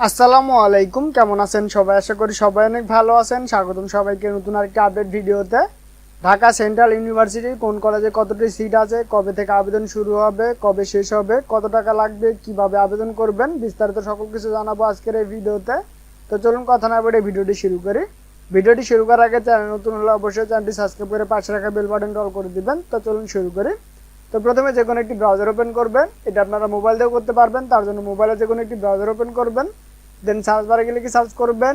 আসসালামু আলাইকুম, কেমন আছেন সবাই? আশা করি সবাই অনেক ভালো আছেন। স্বাগতম সবাইকে নতুন আরেকটি আপডেট ভিডিওতে। ঢাকা সেন্ট্রাল ইউনিভার্সিটির কোন কলেজে কতটি সিট আছে, কবে থেকে আবেদন শুরু হবে, কবে শেষ হবে, কত টাকা লাগবে, কীভাবে আবেদন করবেন, বিস্তারিত সকল কিছু জানাব আজকের এই ভিডিওতে। তো চলুন কথা না বলে ভিডিওটি শুরু করি। ভিডিওটি শুরু করার আগে চ্যানেল নতুন হলে অবশ্যই চ্যানেলটি সাবস্ক্রাইব করে পাশে রাখা বেল বাটন অল করে দিবেন। তো চলুন শুরু করি। তো প্রথমে যে কোনো একটি ব্রাউজার ওপেন করবেন, এটা আপনারা মোবাইল দিয়েও করতে পারবেন, তার জন্য মোবাইলে যে কোনো একটি ব্রাউজার ওপেন করবেন দেন সার্চ বারে গেলে কি সার্চ করবেন?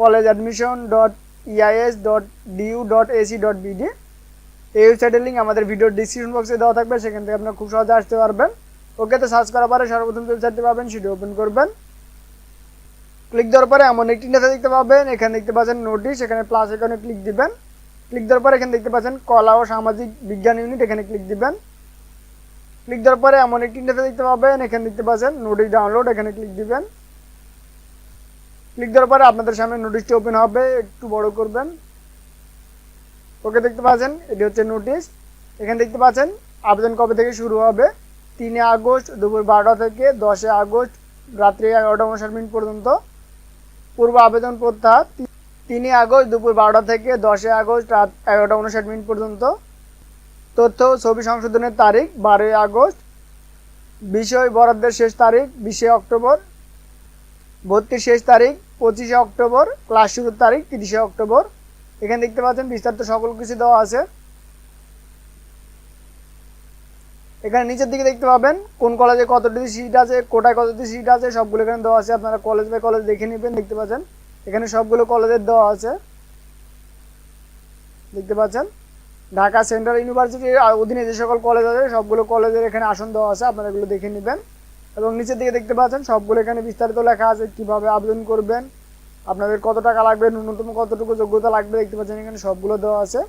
College admission dot EIS dot DU dot AC dot BD এই ওয়েবসাইটের লিঙ্ক আমাদের ভিডিওর ডিসক্রিপশন বক্সে দেওয়া থাকবে, সেখান থেকে আপনারা খুব সহজে আসতে পারবেন। ওকে তো সার্চ করার পরে সর্বপ্রথম ওয়েবসাইটটি পাবেন, সেটি ওপেন করবেন। ক্লিক দেওয়ার পরে এমন একটি নেতা দেখতে পাবেন, এখানে দেখতে পাচ্ছেন নোটিশ এখানে প্লাস এখানে ক্লিক দিবেন। ক্লিক দেওয়ার পরে এখানে দেখতে পাচ্ছেন কলা ও সামাজিক বিজ্ঞান ইউনিট এখানে ক্লিক দিবেন। ক্লিক দেওয়ার পরে এমন একটি নেতা দেখতে পাবেন, এখানে দেখতে পাচ্ছেন নোটিশ ডাউনলোড এখানে ক্লিক দিবেন। ক্লিক দেওয়ার পরে আপনাদের সামনে নোটিশটি ওপেন হবে, একটু বড় করবেন। ওকে দেখতে পাচ্ছেন, এটি হচ্ছে নোটিশ এখানে দেখতে পাচ্ছেন, আবেদন কবে থেকে শুরু হবে? তিনে আগস্ট, দুপুর বারোটা থেকে দশে আগস্ট, রাত্রি এগারোটা উনষাট মিনিট পর্যন্ত। পূর্ব আবেদন প্রত্যাহার তিনই আগস্ট, দুপুর বারোটা থেকে দশই আগস্ট, রাত এগারোটা উনষাট মিনিট পর্যন্ত। তথ্য ছবি সংশোধনের তারিখ বারোই আগস্ট, বিষয় বরাদ্দের শেষ তারিখ বিশে অক্টোবর, ভর্তির শেষ তারিখ পঁচিশে অক্টোবর, ক্লাস শুরুর তারিখ তিরিশে অক্টোবর। এখানে দেখতে পাচ্ছেন বিস্তারিত সকল কিছু দেওয়া আছে। এখানে নিচের দিকে দেখতে পাবেন কোন কলেজে কতটি সিট আছে, কোটায় কতটি সিট আছে, সবগুলো এখানে দেওয়া আছে। আপনারা কলেজ বাই কলেজ দেখে নেবেন, দেখতে পাচ্ছেন। এখানে সবগুলো কলেজের দেওয়া আছে। দেখতে পাচ্ছেন। ঢাকা সেন্ট্রাল ইউনিভার্সিটির অধীনে যে সকল কলেজ আছে, সবগুলো কলেজের এখানে আসন দেওয়া আছে, আপনারা এগুলো দেখে নেবেন। এবং নিচের দিকে দেখতে পাচ্ছেন, সবগুলো এখানে বিস্তারিত লেখা আছে, কীভাবে আবেদন করবেন, আপনাদের কত টাকা লাগবে, ন্যূনতম কতটুকু যোগ্যতা লাগবে, দেখতে পাচ্ছেন এখানে সবগুলো দেওয়া আছে।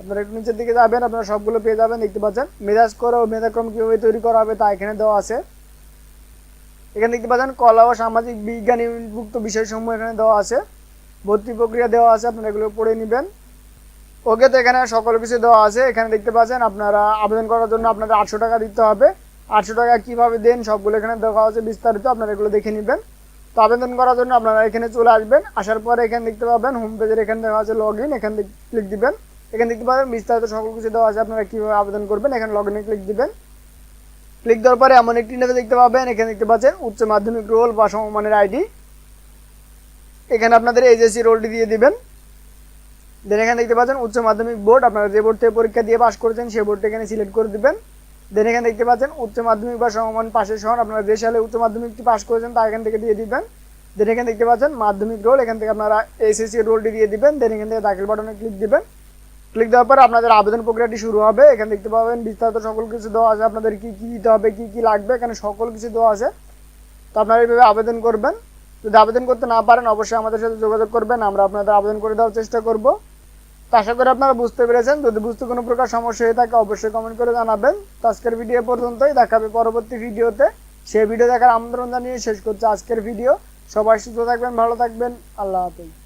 আপনারা একটু নিচের দিকে যাবেন, আপনারা সবগুলো পেয়ে যাবেন, দেখতে পাচ্ছেন, মেজাজ করে ও মেধাক্রম কীভাবে তৈরি করা হবে তা এখানে দেওয়া আছে। এখানে দেখতে পাচ্ছেন, কলা ও সামাজিক বিজ্ঞান ইউনিটভুক্ত বিষয়সমূহ এখানে দেওয়া আছে। ভর্তি প্রক্রিয়া দেওয়া আছে, আপনারা এগুলো পড়ে নেবেন। ওকে তো এখানে সকল কিছু দেওয়া আছে। এখানে দেখতে পাচ্ছেন আপনারা আবেদন করার জন্য আপনাদের আটশো টাকা দিতে হবে। আটশো টাকা কীভাবে দেন সবগুলো এখানে দেওয়া আছে বিস্তারিত, আপনারা এগুলো দেখে নেবেন। তো আবেদন করার জন্য আপনারা এখানে চলে আসবেন। আসার পরে এখানে দেখতে পাবেন হোম পেজের এখানে দেওয়া আছে লগ ইন এখানে ক্লিক দিবেন। এখানে দেখতে পাবেন বিস্তারিত সকল কিছু দেওয়া আছে, আপনারা কীভাবে আবেদন করবেন। এখানে লগ ইনে ক্লিক দিবেন। ক্লিক দেওয়ার পরে এমন একটি নেতা দেখতে পাবেন। এখানে দেখতে পাচ্ছেন উচ্চ মাধ্যমিক রোল বা সমমানের আইডি। এখানে আপনাদের এইচএসসি রোলটি দিয়ে দিবেন। দেন এখানে দেখতে পাচ্ছেন উচ্চ মাধ্যমিক বোর্ড, আপনারা যে বোর্ড থেকে পরীক্ষা দিয়ে পাস করেছেন, সেই বোর্ডটা এখানে সিলেক্ট করে দিবেন। দেন এখানে দেখতে পাচ্ছেন উচ্চ মাধ্যমিক বা সমমান পাশের শহর আপনারা যে সালে উচ্চ মাধ্যমিকটি পাস করেছেন তা এখান থেকে দিয়ে দিবেন। দেন এখানে দেখতে পাচ্ছেন মাধ্যমিক রোল এখান থেকে আপনারা এসএসসি রোলটি দিয়ে দিবেন। দেন এখান থেকে দাখিল বাটনে ক্লিক দিবেন। ক্লিক দেওয়ার পর আপনাদের আবেদন প্রক্রিয়াটি শুরু হবে। এখানে দেখতে পাবেন বিস্তারিত সকল কিছু দেওয়া আছে। আপনাদের কি কি দিতে হবে, কি কি লাগবে, এখানে সকল কিছু দেওয়া আছে। তো আপনারা এইভাবে আবেদন করবেন। যদি আবেদন করতে না পারেন, অবশ্যই আমাদের সাথে যোগাযোগ করবেন। আমরা আপনাদের আবেদন করে দেওয়ার চেষ্টা করব। আশা করি আপনারা বুঝতে পেরেছেন। যদি বুঝতে কোনো প্রকার সমস্যা হয়ে থাকে, অবশ্যই কমেন্ট করে জানাবেন। তো আজকের ভিডিও পর্যন্তই। দেখাবে পরবর্তী ভিডিওতে সেই ভিডিও দেখার আমন্ত্রণ জানিয়ে শেষ করছে আজকের ভিডিও সবাই সুস্থ থাকবেন, ভালো থাকবেন। আল্লাহ হাফিজ।